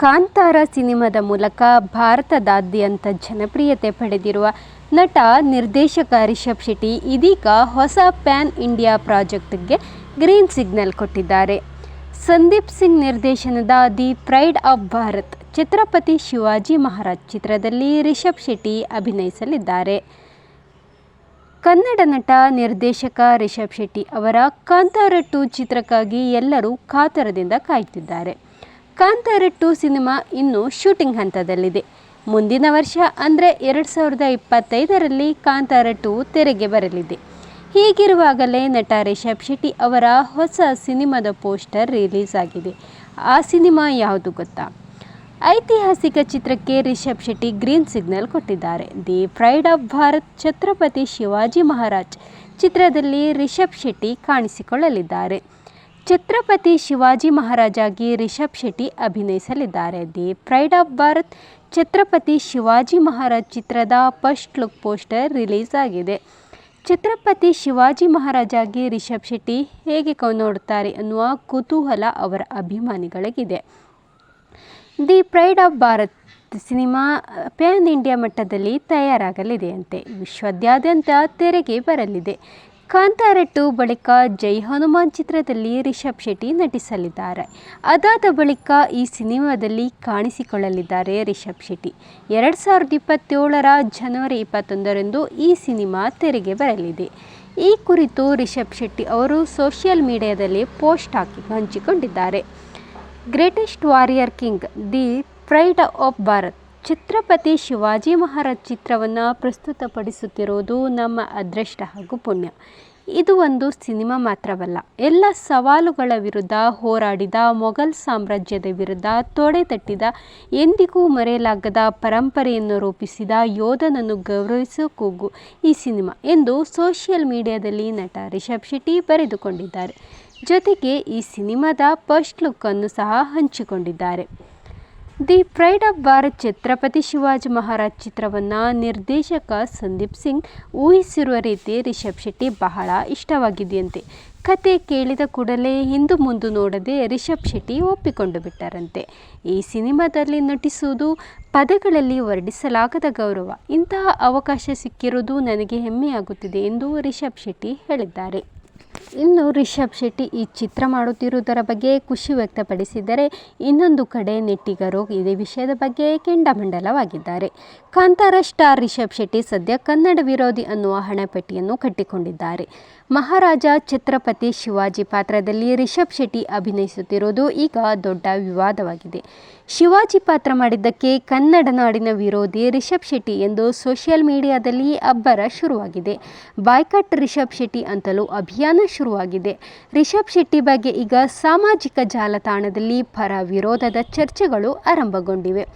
ಕಾಂತಾರ ಸಿನಿಮಾದ ಮೂಲಕ ಭಾರತದಾದ್ಯಂತ ಜನಪ್ರಿಯತೆ ಪಡೆದಿರುವ ನಟ, ನಿರ್ದೇಶಕ ರಿಷಬ್ ಶೆಟ್ಟಿ ಇದೀಗ ಹೊಸ ಪ್ಯಾನ್ ಇಂಡಿಯಾ ಪ್ರಾಜೆಕ್ಟ್ಗೆ ಗ್ರೀನ್ ಸಿಗ್ನಲ್ ಕೊಟ್ಟಿದ್ದಾರೆ. ಸಂದೀಪ್ ಸಿಂಗ್ ನಿರ್ದೇಶನದ the pride of Bharat Chhatrapati Shivaji Maharaj ಚಿತ್ರದಲ್ಲಿ ರಿಷಬ್ ಶೆಟ್ಟಿ ಅಭಿನಯಿಸಲಿದ್ದಾರೆ. ಕನ್ನಡ ನಟ, ನಿರ್ದೇಶಕ ರಿಷಬ್ ಶೆಟ್ಟಿ ಅವರ ಕಾಂತಾರ ಟು ಚಿತ್ರಕ್ಕಾಗಿ ಎಲ್ಲರೂ ಕಾತರದಿಂದ ಕಾಯ್ತಿದ್ದಾರೆ. ಕಾಂತಾರ ಟು ಸಿನಿಮಾ ಇನ್ನು ಶೂಟಿಂಗ್ ಹಂತದಲ್ಲಿದೆ. ಮುಂದಿನ ವರ್ಷ ಅಂದರೆ ಎರಡು ಸಾವಿರದ ಇಪ್ಪತ್ತೈದರಲ್ಲಿ ಕಾಂತಾರ ಟು ತೆರೆಗೆ ಬರಲಿದೆ. ಹೀಗಿರುವಾಗಲೇ ನಟ ರಿಷಬ್ ಶೆಟ್ಟಿ ಅವರ ಹೊಸ ಸಿನಿಮಾದ ಪೋಸ್ಟರ್ ರಿಲೀಸ್ ಆಗಿದೆ. ಆ ಸಿನಿಮಾ ಯಾವುದು ಗೊತ್ತಾ? ಐತಿಹಾಸಿಕ ಚಿತ್ರಕ್ಕೆ ರಿಷಬ್ ಶೆಟ್ಟಿ ಗ್ರೀನ್ ಸಿಗ್ನಲ್ ಕೊಟ್ಟಿದ್ದಾರೆ. The pride of Bharat Chhatrapati Shivaji Maharaj ಚಿತ್ರದಲ್ಲಿ ರಿಷಬ್ ಶೆಟ್ಟಿ ಕಾಣಿಸಿಕೊಳ್ಳಲಿದ್ದಾರೆ. ಛತ್ರಪತಿ ಶಿವಾಜಿ ಮಹಾರಾಜಾಗಿ Rishab Shetty ಅಭಿನಯಿಸಲಿದ್ದಾರೆ. The pride of Bharat Chhatrapati Shivaji Maharaj ಚಿತ್ರದ ಫಸ್ಟ್ ಲುಕ್ ಪೋಸ್ಟರ್ ರಿಲೀಸ್ ಆಗಿದೆ. ಛತ್ರಪತಿ ಶಿವಾಜಿ ಮಹಾರಾಜಾಗಿ ರಿಷಬ್ ಶೆಟ್ಟಿ ಹೇಗೆ ನೋಡುತ್ತಾರೆ ಅನ್ನುವ ಕುತೂಹಲ ಅವರ ಅಭಿಮಾನಿಗಳಿಗಿದೆ. The pride of Bharat cinema pan India ಮಟ್ಟದಲ್ಲಿ ತಯಾರಾಗಲಿದೆಯಂತೆ. ವಿಶ್ವದಾದ್ಯಂತ ತೆರೆಗೆ ಬರಲಿದೆ. ಕಾಂತಾರ ಟು ಬಳಿಕ ಜೈ ಹನುಮಾನ್ ಚಿತ್ರದಲ್ಲಿ ರಿಷಬ್ ಶೆಟ್ಟಿ ನಟಿಸಲಿದ್ದಾರೆ. ಅದಾದ ಬಳಿಕ ಈ ಸಿನಿಮಾದಲ್ಲಿ ಕಾಣಿಸಿಕೊಳ್ಳಲಿದ್ದಾರೆ ರಿಷಬ್ ಶೆಟ್ಟಿ. ಎರಡು ಸಾವಿರದ ಇಪ್ಪತ್ತೇಳರ ಜನವರಿ ಇಪ್ಪತ್ತೊಂದರಂದು ಈ ಸಿನಿಮಾ ತೆರೆಗೆ ಬರಲಿದೆ. ಈ ಕುರಿತು ರಿಷಬ್ ಶೆಟ್ಟಿ ಅವರು ಸೋಷಿಯಲ್ ಮೀಡಿಯಾದಲ್ಲಿ ಪೋಸ್ಟ್ ಹಾಕಿ ಹಂಚಿಕೊಂಡಿದ್ದಾರೆ. Greatest warrior king the pride of Bharat. Chhatrapati Shivaji Maharaj ಚಿತ್ರವನ್ನು ಪ್ರಸ್ತುತಪಡಿಸುತ್ತಿರುವುದು ನಮ್ಮ ಅದೃಷ್ಟ ಹಾಗೂ ಪುಣ್ಯ. ಇದು ಒಂದು ಸಿನಿಮಾ ಮಾತ್ರವಲ್ಲ, ಎಲ್ಲ ಸವಾಲುಗಳ ವಿರುದ್ಧ ಹೋರಾಡಿದ ಮೊಘಲ್ ಸಾಮ್ರಾಜ್ಯದ ವಿರುದ್ಧ ತೊಡೆ ತಟ್ಟಿದ, ಎಂದಿಗೂ ಮರೆಯಲಾಗದ ಪರಂಪರೆಯನ್ನು ರೂಪಿಸಿದ ಯೋಧನನ್ನು ಗೌರವಿಸುವ ಕೂಗು ಈ ಸಿನಿಮಾ ಎಂದು ಸೋಷಿಯಲ್ ಮೀಡಿಯಾದಲ್ಲಿ ನಟ ರಿಷಬ್ ಶೆಟ್ಟಿ ಬರೆದುಕೊಂಡಿದ್ದಾರೆ. ಜೊತೆಗೆ ಈ ಸಿನಿಮಾದ ಫಸ್ಟ್ ಲುಕ್ಕನ್ನು ಸಹ ಹಂಚಿಕೊಂಡಿದ್ದಾರೆ. The pride of Bharat Chhatrapati Shivaji Maharaj ಚಿತ್ರವನ್ನು ನಿರ್ದೇಶಕ ಸಂದೀಪ್ ಸಿಂಗ್ ಊಹಿಸಿರುವ ರೀತಿ ರಿಷಬ್ ಶೆಟ್ಟಿ ಬಹಳ ಇಷ್ಟವಾಗಿದೆಯಂತೆ. ಕತೆ ಕೇಳಿದ ಕೂಡಲೇ ಹಿಂದು ಮುಂದು ನೋಡದೆ ರಿಷಬ್ ಶೆಟ್ಟಿ ಒಪ್ಪಿಕೊಂಡು ಬಿಟ್ಟರಂತೆ. ಈ ಸಿನಿಮಾದಲ್ಲಿ ನಟಿಸುವುದು ಪದಗಳಲ್ಲಿ ವರ್ಣಿಸಲಾಗದ ಗೌರವ. ಇಂತಹ ಅವಕಾಶ ಸಿಕ್ಕಿರುವುದು ನನಗೆ ಹೆಮ್ಮೆಯಾಗುತ್ತಿದೆ ಎಂದು ರಿಷಬ್ ಶೆಟ್ಟಿ ಹೇಳಿದ್ದಾರೆ. ಇನ್ನು ರಿಷಬ್ ಶೆಟ್ಟಿ ಈ ಚಿತ್ರ ಮಾಡುತ್ತಿರುವುದರ ಬಗ್ಗೆ ಖುಷಿ ವ್ಯಕ್ತಪಡಿಸಿದರೆ ಇನ್ನೊಂದು ಕಡೆ ನೆಟ್ಟಿಗರು ಇದೇ ವಿಷಯದ ಬಗ್ಗೆ ಕೆಂಡಮಂಡಲವಾಗಿದ್ದಾರೆ. ಕಾಂತಾರ ಸ್ಟಾರ್ ರಿಷಬ್ ಶೆಟ್ಟಿ ಸದ್ಯ ಕನ್ನಡ ವಿರೋಧಿ ಅನ್ನುವ ಹಣೆಪಟ್ಟಿಯನ್ನು ಕಟ್ಟಿಕೊಂಡಿದ್ದಾರೆ. ಮಹಾರಾಜ ಛತ್ರಪತಿ ಶಿವಾಜಿ ಪಾತ್ರದಲ್ಲಿ ರಿಷಬ್ ಶೆಟ್ಟಿ ಅಭಿನಯಿಸುತ್ತಿರುವುದು ಈಗ ದೊಡ್ಡ ವಿವಾದವಾಗಿದೆ. ಶಿವಾಜಿ ಪಾತ್ರ ಮಾಡಿದ್ದಕ್ಕೆ ಕನ್ನಡ ನಾಡಿನ ವಿರೋಧಿ ರಿಷಬ್ ಶೆಟ್ಟಿ ಎಂದು ಸೋಷಿಯಲ್ ಮೀಡಿಯಾದಲ್ಲಿ ಅಬ್ಬರ ಶುರುವಾಗಿದೆ. ಬಾಯ್ಕಟ್ ರಿಷಬ್ ಶೆಟ್ಟಿ ಅಂತಲೂ ಅಭಿಯಾನ ಶುರುವಾಗಿದೆ. ರಿಷಬ್ ಶೆಟ್ಟಿ ಬಗ್ಗೆ ಈಗ ಸಾಮಾಜಿಕ ಜಾಲತಾಣದಲ್ಲಿ ಪರ ವಿರೋಧದ ಚರ್ಚೆಗಳು ಆರಂಭಗೊಂಡಿವೆ.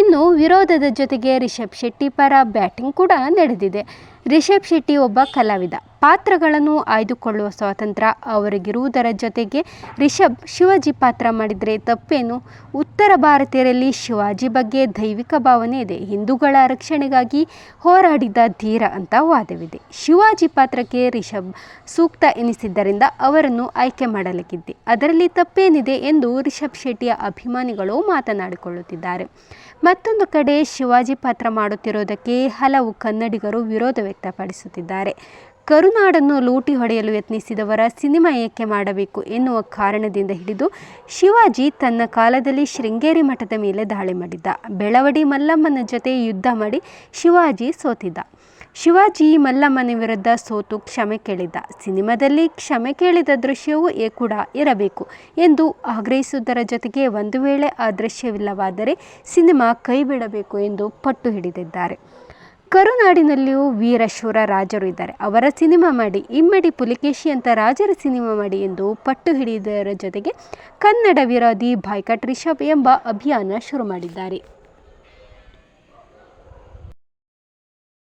ಇನ್ನು ವಿರೋಧದ ಜೊತೆಗೆ ರಿಷಬ್ ಶೆಟ್ಟಿ ಪರ ಬ್ಯಾಟಿಂಗ್ ಕೂಡ ನಡೆದಿದೆ. ರಿಷಬ್ ಶೆಟ್ಟಿ ಒಬ್ಬ ಕಲಾವಿದ. ಪಾತ್ರಗಳನ್ನು ಆಯ್ದುಕೊಳ್ಳುವ ಸ್ವಾತಂತ್ರ್ಯ ಅವರಿಗಿರುವುದರ ಜೊತೆಗೆ ರಿಷಬ್ ಶಿವಾಜಿ ಪಾತ್ರ ಮಾಡಿದರೆ ತಪ್ಪೇನು? ಉತ್ತರ ಭಾರತೀಯರಲ್ಲಿ ಶಿವಾಜಿ ಬಗ್ಗೆ ದೈವಿಕ ಭಾವನೆ ಇದೆ. ಹಿಂದೂಗಳ ರಕ್ಷಣೆಗಾಗಿ ಹೋರಾಡಿದ ಧೀರ ಅಂತ ವಾದವಿದೆ. ಶಿವಾಜಿ ಪಾತ್ರಕ್ಕೆ ರಿಷಬ್ ಸೂಕ್ತ ಎನಿಸಿದ್ದರಿಂದ ಅವರನ್ನು ಆಯ್ಕೆ ಮಾಡಲಿಕ್ಕಿದ್ದೆ ಅದರಲ್ಲಿ ತಪ್ಪೇನಿದೆ ಎಂದು ರಿಷಬ್ ಶೆಟ್ಟಿಯ ಅಭಿಮಾನಿಗಳು ಮಾತನಾಡಿಕೊಳ್ಳುತ್ತಿದ್ದಾರೆ. ಮತ್ತೊಂದು ಕಡೆ ಶಿವಾಜಿ ಪಾತ್ರ ಮಾಡುತ್ತಿರುವುದಕ್ಕೆ ಹಲವು ಕನ್ನಡಿಗರು ವಿರೋಧ ವ್ಯಕ್ತಪಡಿಸುತ್ತಿದ್ದಾರೆ. ಕರುನಾಡನ್ನು ಲೂಟಿ ಹೊಡೆಯಲು ಯತ್ನಿಸಿದವರ ಸಿನಿಮಾ ಏಕೆ ಮಾಡಬೇಕು ಎನ್ನುವ ಕಾರಣದಿಂದ ಹಿಡಿದು ಶಿವಾಜಿ ತನ್ನ ಕಾಲದಲ್ಲಿ ಶೃಂಗೇರಿ ಮಠದ ಮೇಲೆ ದಾಳಿ ಮಾಡಿದ್ದ. ಬೆಳವಡಿ ಮಲ್ಲಮ್ಮನ ಜೊತೆ ಯುದ್ಧ ಮಾಡಿ ಶಿವಾಜಿ ಸೋತಿದ್ದ. ಶಿವಾಜಿ ಮಲ್ಲಮ್ಮನ ವಿರುದ್ಧ ಸೋತು ಕ್ಷಮೆ ಕೇಳಿದ್ದ. ಸಿನಿಮಾದಲ್ಲಿ ಕ್ಷಮೆ ಕೇಳಿದ ದೃಶ್ಯವೂ ಏ ಕೂಡ ಇರಬೇಕು ಎಂದು ಆಗ್ರಹಿಸುವುದರ ಜೊತೆಗೆ ಒಂದು ವೇಳೆ ಆ ದೃಶ್ಯವಿಲ್ಲವಾದರೆ ಸಿನಿಮಾ ಕೈ ಬಿಡಬೇಕು ಎಂದು ಪಟ್ಟು ಹಿಡಿದಿದ್ದಾರೆ. ಕರುನಾಡಿನಲ್ಲಿಯೂ ವೀರಶೂರ ರಾಜರು ಇದ್ದಾರೆ. ಅವರ ಸಿನಿಮಾ ಮಾಡಿ, ಇಮ್ಮಡಿ ಪುಲಿಕೇಶಿ ಅಂತ ರಾಜರ ಸಿನಿಮಾ ಮಾಡಿ ಎಂದು ಪಟ್ಟು ಹಿಡಿಯುವುದರ ಜೊತೆಗೆ ಕನ್ನಡ ವಿರೋಧಿ ಬಾಯ್ಕಟ್ ರಿಷಬ್ ಎಂಬ ಅಭಿಯಾನ ಶುರು ಮಾಡಿದ್ದಾರೆ.